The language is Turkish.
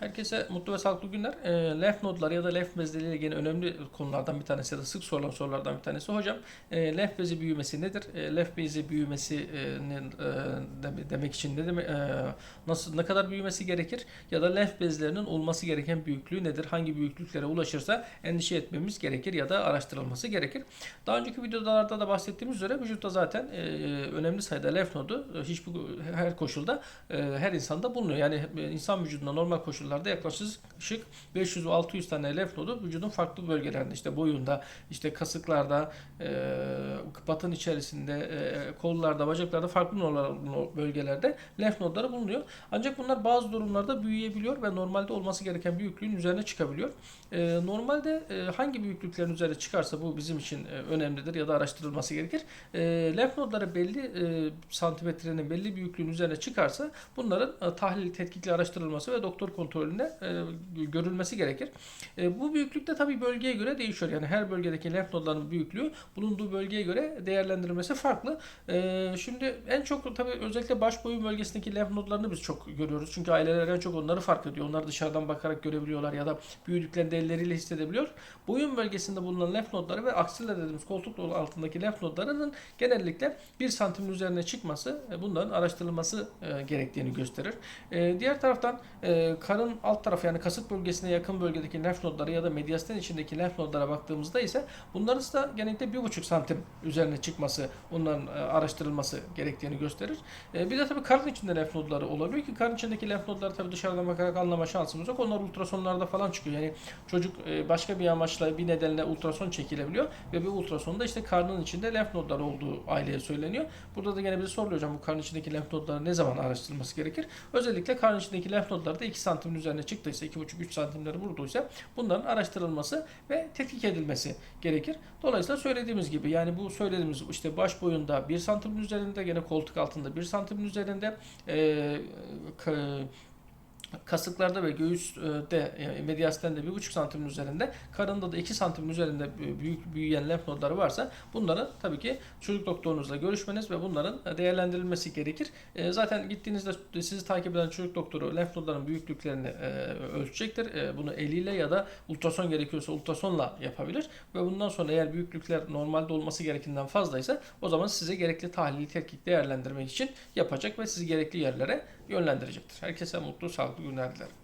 Herkese mutlu ve sağlıklı günler. E, lenf nodları ya da lenf bezleriyle ilgili önemli konulardan bir tanesi ya da sık sorulan sorulardan bir tanesi. Hocam e, lenf bezi büyümesi nedir? E, lenf bezi büyümesi e, ne, e, de- demek için ne demek, e, nasıl ne kadar büyümesi gerekir? Ya da lenf bezlerinin olması gereken büyüklüğü nedir? Hangi büyüklüklere ulaşırsa endişe etmemiz gerekir ya da araştırılması gerekir. Daha önceki videolarda da bahsettiğimiz üzere vücutta zaten e, önemli sayıda lenf nodu e, hiçbir her koşulda e, her insanda bulunuyor. Yani e, insan vücudunda normal koşullarda yaklaşık 500 ve 600 tane lenf nodu vücudun farklı bölgelerinde işte boyunda, işte kasıklarda, batın içerisinde, kollarda, bacaklarda farklı bölgelerde lenf nodları bulunuyor. Ancak bunlar bazı durumlarda büyüyebiliyor ve normalde olması gereken büyüklüğün üzerine çıkabiliyor. Normalde hangi büyüklüklerin üzerine çıkarsa bu bizim için önemlidir ya da araştırılması gerekir. Lenf nodları belli santimetrenin belli büyüklüğün üzerine çıkarsa bunların tahlil, tetkikle araştırılması ve doktor kontrolünde e, görülmesi gerekir. E, bu büyüklükte tabii bölgeye göre değişiyor. Yani her bölgedeki lenf nodlarının büyüklüğü bulunduğu bölgeye göre değerlendirilmesi farklı. E, şimdi en çok tabii özellikle baş boyu bölgesindeki lenf nodlarını biz çok görüyoruz. Çünkü aileler en çok onları fark ediyor. Onlar dışarıdan bakarak görebiliyorlar ya da büyüdüklerinde elleriyle hissedebiliyor. Boyun bölgesinde bulunan lenf nodları ve aksiller dediğimiz koltuk altındaki lenf nodlarının genellikle 1 santimin üzerine çıkması e, bunların araştırılması e, gerektiğini gösterir. E, diğer taraftan e, karın alt tarafı yani kasık bölgesine yakın bölgedeki lenf nodları ya da mediastin içindeki lenf nodlara baktığımızda ise bunların da genellikle 1,5 santim üzerine çıkması, bunların e, araştırılması gerektiğini gösterir. E, bir de tabii karın içinde lenf nodları olabiliyor ki karın içindeki lenf nodları tabii dışarıdan bakarak anlama şansımız yok. Onlar ultrasonlarda falan çıkıyor. Yani çocuk e, başka bir amaçla bir nedenle ultrason çekilebiliyor ve bu ultrasonda işte karnın içinde lenf nodları olduğu aileye söyleniyor. Burada da gene bize soruluyor hocam bu karnın içindeki lenf nodları ne zaman araştırılması gerekir? Özellikle karnın içindeki lenf nodları da 2 santimin üzerine çıktıysa, 2,5-3 santimleri vurduysa bunların araştırılması ve tetkik edilmesi gerekir. Dolayısıyla söylediğimiz gibi yani bu söylediğimiz işte baş boyunda 1 santimin üzerinde gene koltuk altında 1 santimin üzerinde e, kasıklarda ve göğüste yani mediasten de 1,5 santimin üzerinde, karında da 2 santimin üzerinde büyük büyüyen lenf nodları varsa bunların tabii ki çocuk doktorunuzla görüşmeniz ve bunların değerlendirilmesi gerekir. E, Zaten gittiğinizde sizi takip eden çocuk doktoru lenf nodlarının büyüklüklerini e, ölçecektir. E, Bunu eliyle ya da ultrason gerekiyorsa ultrasonla yapabilir ve bundan sonra eğer büyüklükler normalde olması gerektiğinden fazlaysa o zaman size gerekli tahlili tetkik değerlendirmek için yapacak ve sizi gerekli yerlere yönlendirecektir. Herkese mutlu, sağlıklı günler dilerim.